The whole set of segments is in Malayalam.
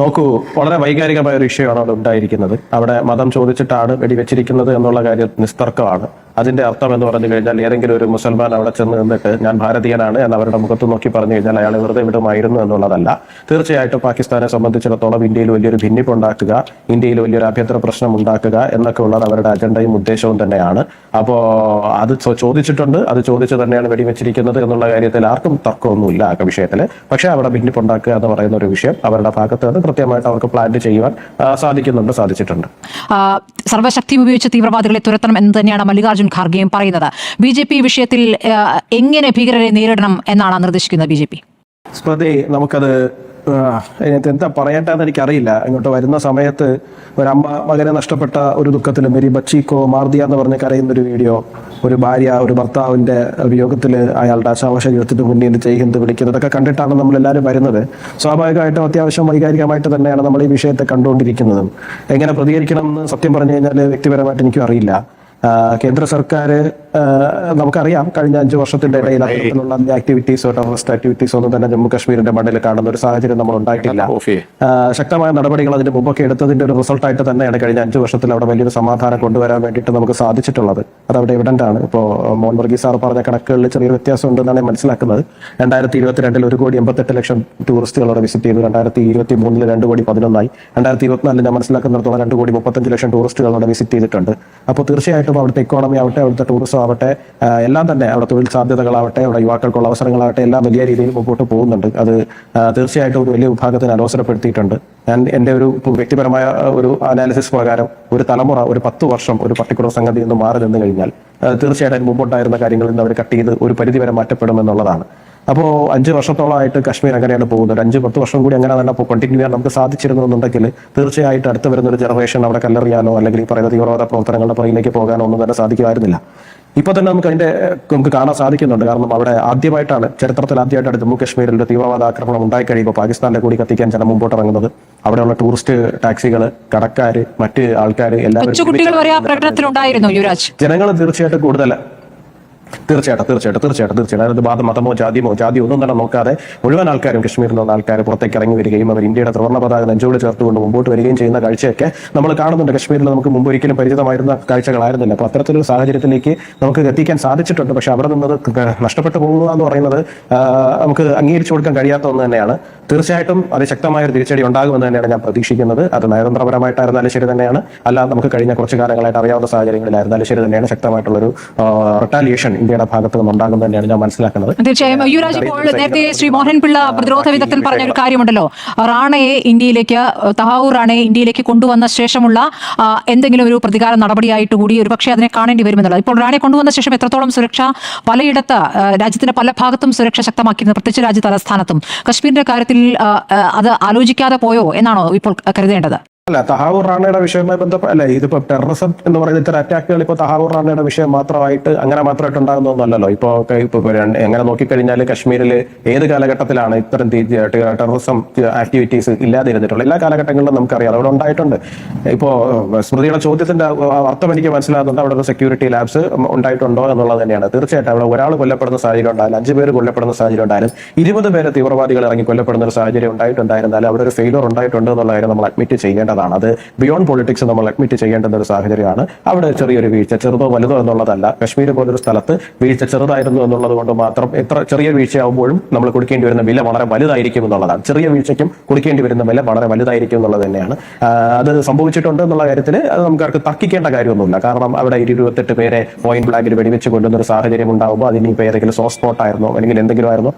നോക്കൂ വളരെ വൈകാരികമായ ഒരു വിഷയമാണ് അവിടെ ഉണ്ടായിരിക്കുന്നത്. അവിടെ മതം ചോദിച്ചിട്ടാണ് വെടിവെച്ചിരിക്കുന്നത് എന്നുള്ള കാര്യം നിസ്തർക്കമാണ്. അതിന്റെ അർത്ഥം എന്ന് പറഞ്ഞു കഴിഞ്ഞാൽ ഏതെങ്കിലും ഒരു മുസൽമാൻ അവിടെ ചെന്ന് നിന്നിട്ട് ഞാൻ ഭാരതീയനാണ് എന്ന് അവരുടെ മുഖത്ത് നോക്കി പറഞ്ഞു കഴിഞ്ഞാൽ അയാൾ വെറുതെ വിടുമായിരുന്നു എന്നുള്ളതല്ല. തീർച്ചയായിട്ടും പാകിസ്ഥാനെ സംബന്ധിച്ചിടത്തോളം ഇന്ത്യയിൽ വലിയൊരു ഭിന്നിപ്പ് ഉണ്ടാക്കുക ഇന്ത്യയിൽ വലിയൊരു ആഭ്യന്തര പ്രശ്നം ഉണ്ടാക്കുക എന്നൊക്കെ ഉള്ളത് അവരുടെ അജണ്ടയും ഉദ്ദേശവും തന്നെയാണ്. അപ്പോ അത് ചോദിച്ചിട്ടുണ്ട്. അത് ചോദിച്ചു തന്നെയാണ് വെടിവെച്ചിരിക്കുന്നത് എന്നുള്ള കാര്യത്തിൽ ആർക്കും തർക്കമൊന്നുമില്ല ആ വിഷയത്തിൽ പക്ഷേ അവിടെ ഭിന്നിപ്പ് ഉണ്ടാക്കുക എന്ന് പറയുന്ന ഒരു വിഷയം അവരുടെ ഭാഗത്ത് നിന്ന് കൃത്യമായിട്ട് അവർക്ക് പ്ലാൻ ചെയ്യുവാൻ സാധിക്കുന്നുണ്ട് സാധിച്ചിട്ടുണ്ട്. സർവശക്തി ഉപയോഗിച്ച് തീവ്രവാദികളെ തുരത്തണം എന്ന് തന്നെയാണ് മല്ലികാർജുൻ ഖാർഗെയും പറയുന്നത്. ബി ജെ പി വിഷയത്തിൽ എങ്ങനെ ഭീകരരെ നേരിടണം എന്നാണ് നിർദ്ദേശിക്കുന്നത് ബി ജെ പി സ്മൃതി നമുക്കത് എന്താ പറയണ്ടെന്ന് എനിക്കറിയില്ല. ഇങ്ങോട്ട് വരുന്ന സമയത്ത് ഒരമ്മ മകനെ നഷ്ടപ്പെട്ട ഒരു ദുഃഖത്തിൽ മെരി ബച്ചിക്കോ മാർദിയ എന്ന് പറഞ്ഞ് കരയുന്ന ഒരു വീഡിയോ ഒരു ഭാര്യ ഒരു ഭർത്താവിന്റെ വിയോഗത്തിൽ അയാളുടെ ശവശരീരത്തിന് മുന്നിൽ ചെയ്യുന്നത് വിളിക്കുന്നത് ഇതൊക്കെ കണ്ടിട്ടാണ് നമ്മൾ എല്ലാവരും വരുന്നത്. സ്വാഭാവികമായിട്ടും അത്യാവശ്യം വൈകാരികമായിട്ട് തന്നെയാണ് നമ്മൾ ഈ വിഷയത്തെ കണ്ടുകൊണ്ടിരിക്കുന്നതും. എങ്ങനെ പ്രതികരിക്കണം എന്ന് സത്യം പറഞ്ഞു കഴിഞ്ഞാൽ വ്യക്തിപരമായിട്ട് എനിക്കും അറിയില്ല. കേന്ദ്ര സർക്കാർ നമുക്കറിയാം കഴിഞ്ഞ അഞ്ചു വർഷത്തിന്റെ ഇടയിൽ അത്തരത്തിലുള്ള ആക്ടിവിറ്റീസോ ടെററിസ്റ്റ് ആക്ടിവിറ്റീസോ ഒന്നും തന്നെ ജമ്മു കാശ്മീരിന്റെ മണ്ണിൽ കാണുന്ന ഒരു സാഹചര്യം നമ്മൾ ഉണ്ടായിട്ടില്ല. ശക്തമായ നടപടികൾ അതിന്റെ മുമ്പൊക്കെ എടുത്തതിന്റെ ഒരു റിസൾട്ടായിട്ട് തന്നെയാണ് കഴിഞ്ഞ അഞ്ചു വർഷത്തിൽ അവിടെ വലിയൊരു സമാധാനം കൊണ്ടുവരാൻ വേണ്ടിയിട്ട് നമുക്ക് സാധിച്ചിട്ടുള്ളത്. അത് അവിടെ എവിഡന്റ് ആണ്. ഇപ്പോൾ മോഹൻ വർഗീസ് സാർ പറഞ്ഞ കണക്കുകളിൽ ചെറിയ വ്യത്യാസം ഉണ്ടെന്നാണ് ഞാൻ മനസ്സിലാക്കുന്നത്. രണ്ടായിരത്തി ഇരുപത്തിരണ്ടിൽ ഒരു കോടി എൺപത്തെട്ട് ലക്ഷം ടൂറിസ്റ്റുകൾ അവിടെ വിസിറ്റ് ചെയ്തു. രണ്ടായിരത്തി ഇരുപത്തി മൂന്നിൽ രണ്ട് കോടി പതിനൊന്നായി. രണ്ടായിരത്തി ഇരുപത്തിനാലിൽ ഞാൻ മനസ്സിലാക്കുന്നിടത്തോളം രണ്ട് കോടി മുപ്പത്തഞ്ച് ലക്ഷം ടൂറിസ്റ്റുകൾ അവിടെ വിസിറ്റ് ചെയ്തിട്ടുണ്ട്. അപ്പോൾ തീർച്ചയായിട്ടും അവിടുത്തെ ഇക്കോണമി ആവട്ടെ അവിടുത്തെ ടൂറിസം ആവട്ടെ എല്ലാം തന്നെ അവിടെ തൊഴിൽ സാധ്യതകളാവട്ടെ അവിടെ യുവാക്കൾക്കുള്ള അവസരങ്ങളാവട്ടെ എല്ലാം വലിയ രീതിയിൽ മുമ്പോട്ട് പോകുന്നുണ്ട്. അത് തീർച്ചയായിട്ടും ഒരു വലിയ വിഭാഗത്തിന് അലോസരപ്പെടുത്തിയിട്ടുണ്ട്. ഞാൻ എന്റെ ഒരു വ്യക്തിപരമായ ഒരു അനാലിസിസ് പ്രകാരം ഒരു തലമുറ ഒരു പത്ത് വർഷം ഒരു പർട്ടിക്കുലർ സംഗതി നിന്ന് മാറി നിന്ന് കഴിഞ്ഞാൽ തീർച്ചയായിട്ടും മുമ്പോട്ടായിരുന്ന കാര്യങ്ങളിൽ നിന്ന് അവർ കട്ട് ചെയ്ത് ഒരു പരിധിവരെ മാറ്റപ്പെടുമെന്നുള്ളതാണ്. അപ്പോൾ അഞ്ച് വർഷത്തോളമായിട്ട് കശ്മീർ അങ്ങനെയാണ് പോകുന്നത്. ഒരു അഞ്ച് പത്ത് വർഷം കൂടി അങ്ങനെ തന്നെ കണ്ടിന്യൂ ചെയ്യാൻ നമുക്ക് സാധിച്ചിരുന്നു എന്നുണ്ടെങ്കിൽ തീർച്ചയായിട്ടും അടുത്ത് വരുന്ന ഒരു ജനറേഷൻ അവിടെ കല്ലെറിയാനോ അല്ലെങ്കിൽ ഈ പറയുന്ന തീവ്രവാദ പ്രവർത്തനങ്ങളുടെ പുറകിലേക്ക് പോകാനോ ഒന്നും തന്നെ സാധിക്കുമായിരുന്നില്ല. ഇപ്പൊ തന്നെ നമുക്ക് അതിന്റെ നമുക്ക് കാണാൻ സാധിക്കുന്നുണ്ട്. കാരണം അവിടെ ആദ്യമായിട്ടാണ് ചരിത്രത്തിൽ ആദ്യമായിട്ടാണ് ജമ്മു കാശ്മീരിൽ ഒരു തീവ്രവാദ ആക്രമണം ഉണ്ടായി കഴിയുമ്പോൾ പാകിസ്ഥാന്റെ കൂടി കത്തിക്കാൻ ജനം മുമ്പോട്ട് ഇറങ്ങുന്നത് അവിടെയുള്ള ടൂറിസ്റ്റ് ടാക്സികൾ കടക്കാർ മറ്റ് ആൾക്കാർ എല്ലാവരും ജനങ്ങൾ തീർച്ചയായിട്ടും കൂടുതൽ തീർച്ചയായിട്ടും തീർച്ചയായിട്ടും തീർച്ചയായിട്ടും തീർച്ചയായിട്ടും. അതായത് ബാധ മതമോ ജാതിയോ ജാതിയോ ഒന്നും തന്നെ നോക്കാതെ മുഴുവൻ ആൾക്കാരും കശ്മീരിൽ നിന്നുള്ള ആൾക്കാർ പുറത്തേക്ക് ഇറങ്ങി വരികയും അവർ ഇന്ത്യയുടെ ത്രിവർണ പതാക നെഞ്ചോട് ചേർത്തുകൊണ്ട് മുമ്പോട്ട് വരികയും ചെയ്യുന്ന കാഴ്ചയൊക്കെ നമ്മൾ കാണുന്നുണ്ട്. കശ്മീരിൽ നമുക്ക് മുമ്പ് ഒരിക്കലും പരിചിതമായിരുന്ന കാഴ്ചകളായിരുന്നില്ല. അപ്പോൾ അത്തരത്തിലൊരു സാഹചര്യത്തിലേക്ക് നമുക്ക് എത്തിക്കാൻ സാധിച്ചിട്ടുണ്ട്. പക്ഷെ അവിടെ നിന്നത് നഷ്ടപ്പെട്ടു പോകുക എന്ന് പറയുന്നത് നമുക്ക് അംഗീകരിച്ചു കൊടുക്കാൻ കഴിയാത്ത ഒന്ന് തന്നെയാണ്. തീർച്ചയായിട്ടും അതിശക്തമായ ഒരു തിരിച്ചടി ഉണ്ടാകുമെന്ന് തന്നെയാണ് ഞാൻ പ്രതീക്ഷിക്കുന്നത്. അത് നയതന്ത്രപരമായിട്ടായിരുന്നാലും ശരി തന്നെയാണ്. അല്ല നമുക്ക് കഴിഞ്ഞ കുറച്ച് കാലങ്ങളായിട്ട് അറിയാവുന്ന സാഹചര്യങ്ങളിലായിരുന്നാലും ശരി തന്നെയാണ് ശക്തമായിട്ടുള്ളൊരു റിട്ടാലിയേഷൻ ഇന്ത്യയുടെ ഭാഗത്ത് നിന്നുണ്ടാകും തന്നെയാണ് ഞാൻ മനസ്സിലാക്കുന്നത്. തീർച്ചയായും യുവരാജ് ഇപ്പോൾ നേരത്തെ ശ്രീ മോഹൻ പിള്ള പ്രതിരോധ വിദഗ്ധൻ പറഞ്ഞ ഒരു കാര്യമുണ്ടല്ലോ. റാണയെ ഇന്ത്യയിലേക്ക് തഹാവൂർ റാണയെ ഇന്ത്യയിലേക്ക് കൊണ്ടുവന്ന ശേഷമുള്ള എന്തെങ്കിലും ഒരു പ്രതികാര നടപടിയായിട്ട് കൂടി ഒരുപക്ഷെ അതിനെ കാണേണ്ടി വരുമെന്നുള്ളത്. ഇപ്പോൾ റാണയെ കൊണ്ടുവന്ന ശേഷം എത്രത്തോളം സുരക്ഷ പലയിടത്ത് രാജ്യത്തിന്റെ പല ഭാഗത്തും സുരക്ഷ ശക്തമാക്കിയിരുന്നു. പ്രത്യേകിച്ച് രാജ്യ തലസ്ഥാനത്തും കശ്മീരിന്റെ കാര്യത്തിൽ അത് ആലോചിക്കാതെ പോയോ എന്നാണോ ഇപ്പോൾ കരുതേണ്ടത്? അല്ല തഹാവൂർ റാണയുടെ വിഷയവുമായി ബന്ധപ്പെട്ട് അല്ല ഇതിപ്പോ ടെററിസം എന്ന് പറയുന്ന ഇത്തരം അറ്റാക്കുകൾ ഇപ്പൊ തഹാവൂർ റാണയുടെ വിഷയം മാത്രമായിട്ട് അങ്ങനെ മാത്രമായിട്ട് ഉണ്ടാകുന്നൊന്നുമല്ലല്ലോ ഇപ്പോ ഇപ്പൊ എങ്ങനെ നോക്കിക്കഴിഞ്ഞാൽ കശ്മീരിൽ ഏത് കാലഘട്ടത്തിലാണ് ഇത്തരം ടെററിസം ആക്ടിവിറ്റീസ് ഇല്ലാതിരുന്നിട്ടുള്ളത്? എല്ലാ കാലഘട്ടങ്ങളിലും നമുക്കറിയാം അവിടെ ഉണ്ടായിട്ടുണ്ട്. ഇപ്പോ സ്മൃതിയുടെ ചോദ്യത്തിന്റെ അർത്ഥം എനിക്ക് മനസ്സിലാകുന്നുണ്ട്. അവിടെ ഒരു സെക്യൂരിറ്റി ലാബ്സ് ഉണ്ടായിട്ടുണ്ടോ എന്നുള്ളത് തന്നെയാണ്. തീർച്ചയായിട്ടും അവിടെ ഒരാൾ കൊല്ലപ്പെടുന്ന സാഹചര്യം ഉണ്ടായാലും അഞ്ചു പേര് കൊല്ലപ്പെടുന്ന സാഹചര്യം ഉണ്ടായാലും ഇരുപത് പേര് തീവ്രവാദികൾ ഇറങ്ങി കൊല്ലപ്പെടുന്ന ഒരു സാഹചര്യം ഉണ്ടായിട്ടുണ്ടായിരുന്നാലും അവിടെ ഒരു ഫെയിലർ ഉണ്ടായിട്ടുണ്ട് എന്നുള്ള കാര്യം നമ്മൾ അഡ്മിറ്റ് ചെയ്യേണ്ടതാണ് അത് ബിയോണ്ട് പൊളിറ്റിക്സ് നമ്മൾ അഡ്മിറ്റ് ചെയ്യേണ്ടുന്ന ഒരു സാഹചര്യമാണ്. അവിടെ ചെറിയൊരു വീഴ്ച ചെറുതോ വലുതോ എന്നുള്ളതല്ല. കശ്മീർ പോലൊരു സ്ഥലത്ത് വീഴ്ച ചെറുതായിരുന്നു എന്നുള്ളത് കൊണ്ട് മാത്രം എത്ര ചെറിയ വീഴ്ചയാകുമ്പോഴും നമ്മൾ കൊടുക്കേണ്ടി വരുന്ന വില വളരെ വലുതായിരിക്കും എന്നുള്ളതാണ്. ചെറിയ വീഴ്ചയ്ക്കും കൊടുക്കേണ്ടി വരുന്ന വില വളരെ വലുതായിരിക്കും എന്നുള്ളത് തന്നെയാണ്. അത് സംഭവിച്ചിട്ടുണ്ട് എന്നുള്ള കാര്യത്തിൽ അത് നമുക്ക് തർക്കിക്കേണ്ട കാര്യമൊന്നുമില്ല. കാരണം അവിടെ ഇരുപത്തെട്ട് പേരെ പോയിന്റ് ബ്ലാങ്കിൽ വെടിവെച്ച് കൊണ്ടുവന്ന ഒരു സാഹചര്യം ഉണ്ടാവുമ്പോൾ അതിനിപ്പോൾ ഏതെങ്കിലും സോസ് സ്പോട്ടായിരുന്നോ അല്ലെങ്കിൽ എന്തെങ്കിലും ആയിരുന്നോ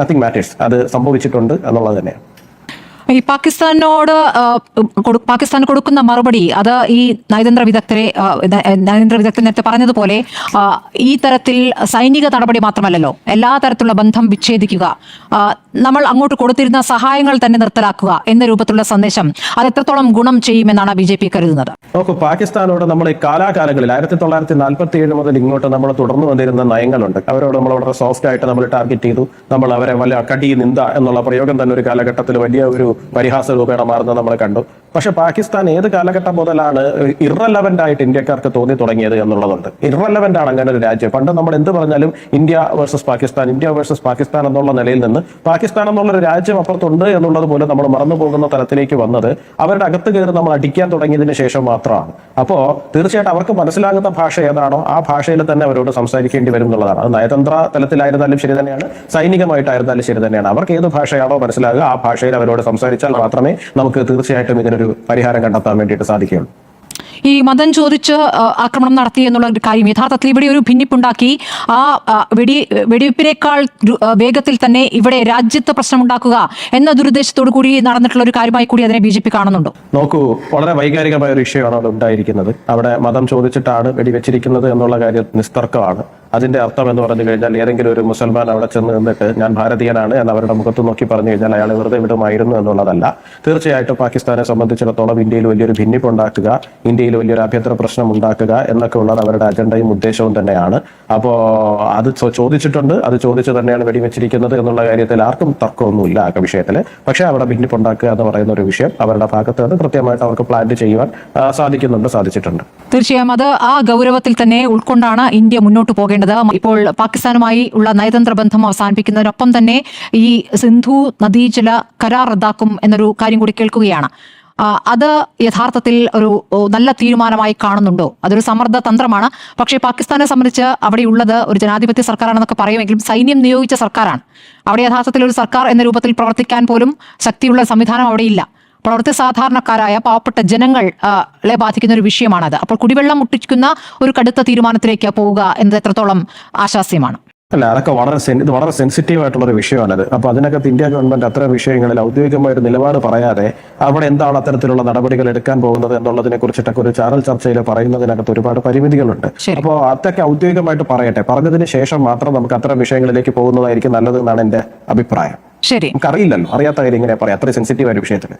നത്തിങ് മാറ്റേഴ്സ് അത് സംഭവിച്ചിട്ടുണ്ട് എന്നുള്ളത് തന്നെയാണ്. ഈ പാകിസ്ഥാനോട് പാകിസ്ഥാൻ കൊടുക്കുന്ന മറുപടി അത് ഈ നയതന്ത്ര വിദഗ്ധരെ നയതന്ത്ര വിദഗ്ധർ നേരത്തെ പറഞ്ഞതുപോലെ ഈ തരത്തിൽ സൈനിക നടപടി മാത്രമല്ലല്ലോ എല്ലാ തരത്തിലുള്ള ബന്ധം വിച്ഛേദിക്കുക നമ്മൾ അങ്ങോട്ട് കൊടുത്തിരുന്ന സഹായങ്ങൾ തന്നെ നിർത്തലാക്കുക എന്ന രൂപത്തിലുള്ള സന്ദേശം അത് എത്രത്തോളം ഗുണം ചെയ്യുമെന്നാണ് ബി ജെ പി കരുതുന്നത്. നോക്കൂ പാകിസ്ഥാനോട് നമ്മൾ ഈ കാലാകാലങ്ങളിൽ ആയിരത്തി തൊള്ളായിരത്തി നാൽപ്പത്തി ഏഴ് മുതൽ ഇങ്ങോട്ട് നമ്മൾ തുടർന്നു വന്നിരുന്ന നയങ്ങളുണ്ട്. അവരോട് നമ്മൾ വളരെ സോഫ്റ്റ് ആയിട്ട് നമ്മൾ ടാർഗറ്റ് ചെയ്തു. നമ്മൾ അവരെ വല്ല കടി നിന്ദ എന്നുള്ള പ്രയോഗം തന്നെ ഒരു കാലഘട്ടത്തിൽ വലിയ ഒരു പരിഹാസ രൂപേണ മാറുന്നത് നമ്മൾ കണ്ടു. പക്ഷെ പാകിസ്ഥാൻ ഏത് കാലഘട്ടം മുതലാണ് ഇറലവന്റ് ആയിട്ട് ഇന്ത്യക്കാർക്ക് തോന്നി തുടങ്ങിയത് എന്നുള്ളതുണ്ട്. ഇറലവന്റ് ആണ് അങ്ങനെ ഒരു രാജ്യം. പണ്ട് നമ്മൾ എന്ത് പറഞ്ഞാലും India versus Pakistan India versus Pakistan എന്നുള്ള നിലയിൽ നിന്ന് പാകിസ്ഥാൻ എന്നുള്ള ഒരു രാജ്യം അപ്പുറത്തുണ്ട് എന്നുള്ളത് പോലും നമ്മൾ മറന്നു പോകുന്ന തലത്തിലേക്ക് വന്നത് അവരുടെ അകത്ത് കയറി നമ്മൾ അടിക്കാൻ തുടങ്ങിയതിന് ശേഷം മാത്രമാണ്. അപ്പോൾ തീർച്ചയായിട്ടും അവർക്ക് മനസ്സിലാകുന്ന ഭാഷ ഏതാണോ ആ ഭാഷയിൽ തന്നെ അവരോട് സംസാരിക്കേണ്ടി വരും എന്നുള്ളതാണ്. അത് നയതന്ത്ര തലത്തിലായിരുന്നാലും ശരി തന്നെയാണ്. സൈനികമായിട്ടായിരുന്നാലും ശരി തന്നെയാണ്. അവർക്ക് ഏത് ഭാഷയാണോ മനസ്സിലാകുക ആ ഭാഷയിൽ അവരോട് സംസാരിച്ചാൽ മാത്രമേ നമുക്ക് തീർച്ചയായിട്ടും ഇതിനൊരു പരിഹാരം കണ്ടെത്താൻ വേണ്ടിയിട്ട് സാധിക്കുകയുള്ളൂ. ഈ മതം ചോദിച്ച് ആക്രമണം നടത്തി എന്നുള്ള ഒരു കാര്യം യഥാർത്ഥത്തിൽ ഇവിടെ ഒരു ഭിന്നിപ്പുണ്ടാക്കി. ആ ആ, വെടി വെടിവെപ്പിനേക്കാൾ വേഗത്തിൽ തന്നെ ഇവിടെ രാജ്യത്ത് പ്രശ്നമുണ്ടാക്കുക എന്ന ദുരുദ്ദേശത്തോടു കൂടി നടന്നിട്ടുള്ള ഒരു കാര്യമായി കൂടി അതിനെ ബി ജെ പി കാണുന്നുണ്ടോ. നോക്കൂ വളരെ വൈകാരികമായ ഒരു വിഷയമാണ് അവിടെ ഉണ്ടായിരിക്കുന്നത്. അവിടെ മതം ചോദിച്ചിട്ടാണ് വെടിവെച്ചിരിക്കുന്നത് എന്നുള്ള കാര്യം നിസ്തർക്കമാണ്. അതിന്റെ അർത്ഥം എന്ന് പറഞ്ഞു കഴിഞ്ഞാൽ ഏതെങ്കിലും ഒരു മുസൽമാൻ അവിടെ ചെന്ന് നിന്നിട്ട് ഞാൻ ഭാരതീയനാണ് എന്ന് അവരുടെ മുഖത്ത് നോക്കി പറഞ്ഞു കഴിഞ്ഞാൽ അയാൾ വെറുതെ വിടുമായിരുന്നു എന്നുള്ളതല്ല. തീർച്ചയായിട്ടും പാകിസ്ഥാനെ സംബന്ധിച്ചിടത്തോളം ഇന്ത്യയിൽ വലിയൊരു ഭിന്നിപ്പ് ഉണ്ടാക്കുക ഇന്ത്യയിൽ വലിയൊരു ആഭ്യന്തര പ്രശ്നം ഉണ്ടാക്കുക എന്നൊക്കെ ഉള്ളത് അവരുടെ അജണ്ടയും ഉദ്ദേശവും തന്നെയാണ്. അപ്പോ അത് ചോദിച്ചിട്ടുണ്ട് അത് ചോദിച്ചു തന്നെയാണ് വെടിവെച്ചിരിക്കുന്നത് എന്നുള്ള കാര്യത്തിൽ ആർക്കും തർക്കമൊന്നുമില്ല ആ വിഷയത്തിൽ പക്ഷേ അവിടെ ഭിന്നിപ്പ് ഉണ്ടാക്കുക എന്ന് പറയുന്ന ഒരു വിഷയം അവരുടെ ഭാഗത്ത് നിന്ന് കൃത്യമായിട്ട് അവർക്ക് പ്ലാൻ ചെയ്യുവാൻ സാധിക്കുന്നുണ്ട് സാധിച്ചിട്ടുണ്ട്. തീർച്ചയായും അത് ആ ഗൗരവത്തിൽ തന്നെ ഉൾക്കൊണ്ടാണ് ഇന്ത്യ മുന്നോട്ട് പോകേണ്ടത്. ഇപ്പോൾ പാകിസ്ഥാനുമായി ഉള്ള നയതന്ത്ര ബന്ധം അവസാനിപ്പിക്കുന്നതിനൊപ്പം തന്നെ ഈ സിന്ധു നദീജല കരാർ റദ്ദാക്കും എന്നൊരു കാര്യം കൂടി കേൾക്കുകയാണ്. അത് യഥാർത്ഥത്തിൽ ഒരു നല്ല തീരുമാനമായി കാണുന്നുണ്ടോ? അതൊരു സമ്മർദ്ദ തന്ത്രമാണ്. പക്ഷേ പാകിസ്ഥാനെ സംബന്ധിച്ച് അവിടെ ഉള്ളത് ഒരു ജനാധിപത്യ സർക്കാരാണെന്നൊക്കെ പറയുമെങ്കിലും സൈന്യം നിയോഗിച്ച സർക്കാരാണ്. അവിടെ യഥാർത്ഥത്തിൽ ഒരു സർക്കാർ എന്ന രൂപത്തിൽ പ്രവർത്തിക്കാൻ പോലും ശക്തിയുള്ള സംവിധാനം അവിടെയില്ല. അപ്പോൾ അവിടുത്തെ സാധാരണക്കാരായ പാവപ്പെട്ട ജനങ്ങൾ ആ, ബാധിക്കുന്ന ഒരു വിഷയമാണത്. അപ്പോൾ കുടിവെള്ളം മുട്ടിക്കുന്ന ഒരു കടുത്ത തീരുമാനത്തിലേക്ക് പോവുക എന്നത് എത്രത്തോളം ആശാസ്യമാണ്? അല്ല അതൊക്കെ വളരെ സെൻ ഇത് വളരെ സെൻസിറ്റീവ് ആയിട്ടുള്ള ഒരു വിഷയമാണത്. അപ്പൊ അതിനകത്ത് ഇന്ത്യ ഗവൺമെന്റ് അത്തരം വിഷയങ്ങളിൽ ഔദ്യോഗികമായ ഒരു നിലപാട് പറയാതെ അവിടെ എന്താണ് അത്തരത്തിലുള്ള നടപടികൾ എടുക്കാൻ പോകുന്നത് എന്നുള്ളതിനെ കുറിച്ചിട്ടൊക്കെ ഒരു ചാനൽ ചർച്ചയിൽ പറയുന്നതിനകത്ത് ഒരുപാട് പരിമിതികളുണ്ട്. അപ്പോൾ അതൊക്കെ ഔദ്യോഗികമായിട്ട് പറയട്ടെ. പറഞ്ഞതിന് ശേഷം മാത്രം നമുക്ക് അത്തരം വിഷയങ്ങളിലേക്ക് പോകുന്നതായിരിക്കും നല്ലത് എന്നാണ് എന്റെ അഭിപ്രായം. ശരി. നമുക്കറിയില്ലല്ലോ. അറിയാത്ത കാര്യം ഇങ്ങനെ പറയാം. അത്ര സെൻസിറ്റീവ് ആയ വിഷയത്തിൽ